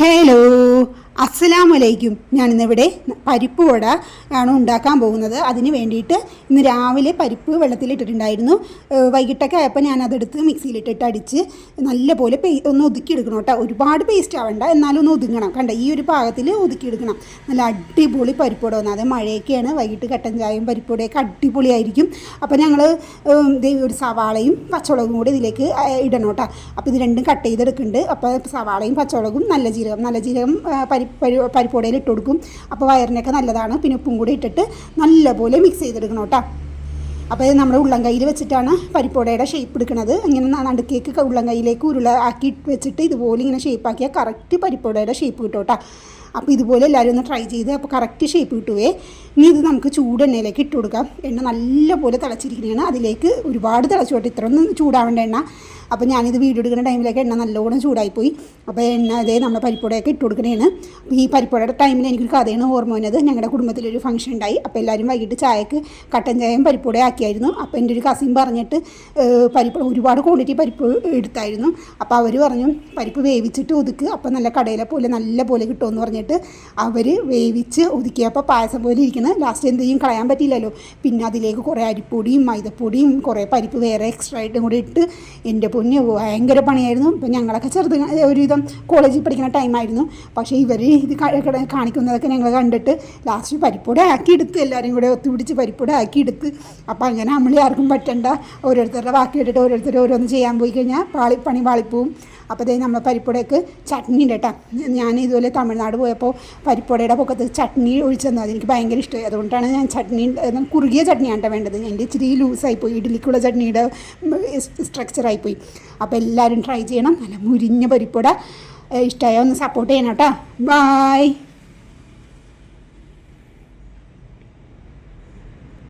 Hello. അസ്സലാമലൈക്കും. ഞാനിന്നിവിടെ പരിപ്പ് വട ആണ് ഉണ്ടാക്കാൻ പോകുന്നത്. അതിന് വേണ്ടിയിട്ട് ഇന്ന് രാവിലെ പരിപ്പ് വെള്ളത്തിലിട്ടിട്ടുണ്ടായിരുന്നു. വൈകിട്ടൊക്കെ ആയപ്പോൾ ഞാനതെടുത്ത് മിക്സിയിലിട്ടിട്ട് അടിച്ച് നല്ലപോലെ പേ ഒന്ന് ഒതുക്കിയെടുക്കണം കേട്ടോ. ഒരുപാട് പേസ്റ്റ് ആവണ്ട. എന്നാലും ഒന്ന് ഒതുങ്ങണം. കണ്ട? ഈ ഒരു പാകത്തിൽ ഒതുക്കിയെടുക്കണം. നല്ല അടിപൊളി പരിപ്പ് വട വന്നത് മഴയൊക്കെയാണ്. വൈകിട്ട് കട്ടൻ ചായയും പരിപ്പ് വടയൊക്കെ അടിപൊളിയായിരിക്കും അപ്പോൾ ഞങ്ങൾ ഒരു സവാളയും പച്ചമുളകും കൂടി ഇതിലേക്ക് ഇടണം കേട്ടോ. അപ്പോൾ ഇത് രണ്ടും കട്ട് ചെയ്തെടുക്കുന്നുണ്ട്. അപ്പോൾ സവാളയും പച്ചമുളകും നല്ല ജീരകം. നല്ല ജീരകം ആ, പരി പരി പരിപ്പുടയിൽ ഇട്ട് കൊടുക്കും. അപ്പോൾ വയറിനൊക്കെ നല്ലതാണ്. പിന്നെ ഉപ്പും കൂടി ഇട്ടിട്ട് നല്ലപോലെ മിക്സ് ചെയ്തെടുക്കണം കേട്ടോ. അപ്പോൾ ഇത് നമ്മുടെ ഉള്ളം കയ്യിൽ വെച്ചിട്ടാണ് പരിപ്പോടയുടെ ഷേപ്പ് എടുക്കുന്നത് ഇങ്ങനെ നടുക്കേക്ക് ഉള്ളം കയ്യിലേക്ക് ഉരുള ആക്കി വെച്ചിട്ട് ഇതുപോലെ ഇങ്ങനെ ഷേപ്പ് ആക്കിയാൽ കറക്റ്റ് പരിപ്പോടയുടെ ഷേപ്പ് കിട്ടും കേട്ടോ. അപ്പോൾ ഇതുപോലെ എല്ലാവരും ഒന്ന് ട്രൈ ചെയ്ത് അപ്പോൾ കറക്റ്റ് ഷേപ്പ് കിട്ടുവേ. ഇനി ഇത് നമുക്ക് ചൂട് എണ്ണയിലേക്ക് ഇട്ട് കൊടുക്കാം. എണ്ണ നല്ലപോലെ തിളച്ചിരിക്കുകയാണ് അതിലേക്ക് ഒരുപാട് തിളച്ചു പോട്ടെ. ഇത്ര ഒന്നും ചൂടാവേണ്ട എണ്ണ. അപ്പോൾ ഞാനിത് വീഡിയോ എടുക്കുന്ന ടൈമിലേക്ക് എണ്ണ നല്ലോണം ചൂടായിപ്പോയി. അപ്പോൾ എണ്ണ അതേ നമ്മുടെ പരിപ്പുടയൊക്കെ ഇട്ട് കൊടുക്കണേണ്. ഈ പരിപ്പുടയുടെ ടൈമിൽ എനിക്കൊരു കഥയാണ് ഓർമ്മ വന്നത് ഞങ്ങളുടെ കുടുംബത്തിലൊരു ഫംഗ്ഷൻ ഉണ്ടായി. അപ്പോൾ എല്ലാവരും വൈകിട്ട് ചായക്ക് കട്ടൻ ചായയും പരിപ്പുടയും ആക്കിയായിരുന്നു. അപ്പോൾ എന്റെ ഒരു കസിൻ പറഞ്ഞിട്ട് പരിപ്പ് ഒരുപാട് ക്വാണ്ടിറ്റി പരിപ്പ് എടുത്തായിരുന്നു. അപ്പോൾ അവർ പറഞ്ഞു പരിപ്പ് വേവിച്ചിട്ട് ഒതുക്ക്. അപ്പോൾ നല്ല കടയിലെ പോലെ നല്ല പോലെ കിട്ടുമെന്ന് പറഞ്ഞിട്ട് അവർ വേവിച്ച് ഒതുക്കിയപ്പോൾ പായസം പോലെ ഇരിക്കുന്നത് ലാസ്റ്റ് എന്ത് കളയാൻ പറ്റിയില്ലല്ലോ. പിന്നെ അതിലേക്ക് കുറേ അരിപ്പൊടിയും മൈദപ്പൊടിയും കുറേ പരിപ്പ് വേറെ എക്സ്ട്രാ ആയിട്ടും കൂടി ഇട്ട് എന്റെ പൊന്ന് ഭയങ്കര പണിയായിരുന്നു. ഇപ്പം ഞങ്ങളൊക്കെ ചെറുത് ഒരുവിധം കോളേജിൽ പഠിക്കുന്ന ടൈമായിരുന്നു പക്ഷേ ഇവർ ഇത് കാണിക്കുന്നതൊക്കെ ഞങ്ങൾ കണ്ടിട്ട് ലാസ്റ്റ് പരിപ്പൊടി ആക്കിയെടുത്ത് എല്ലാവരും കൂടെ ഒത്തുപിടിച്ച് പരിപ്പൊടി ആക്കിയെടുത്ത് അപ്പോൾ അങ്ങനെ നമ്മൾ ആർക്കും പറ്റണ്ട. ഓരോരുത്തരുടെ ബാക്കി ഇട്ടിട്ട് ഓരോരുത്തർ ഓരോന്ന് ചെയ്യാൻ പോയി കഴിഞ്ഞാൽ പാളി പണി പാളിപ്പോവും. അപ്പോൾ ഇതേ നമ്മൾ പരിപ്പുടയ്ക്ക് ചട്നി ഉണ്ട് കേട്ടോ. ഞാൻ ഇതുപോലെ തമിഴ്നാട് പോയപ്പോൾ പരിപ്പുടയുടെ പൊക്കത്ത് ചട്നി ഒഴിച്ചു തന്നത് എനിക്ക് ഭയങ്കര ഇഷ്ടമായി. അതുകൊണ്ടാണ് ഞാൻ ചട്നി കുറുകിയ ചട്നിയാണ് വേണ്ടത്. എന്റെ ഇച്ചിരി ലൂസായിപ്പോയി ഇഡ്ഡലിക്കുള്ള ചട്നിയുടെ സ്ട്രക്ചറായിപ്പോയി അപ്പോൾ എല്ലാവരും ട്രൈ ചെയ്യണം. നല്ല മുരിഞ്ഞ പരിപ്പുട ഇഷ്ടമായ ഒന്ന് സപ്പോർട്ട് ചെയ്യണം കേട്ടോ. ബായ്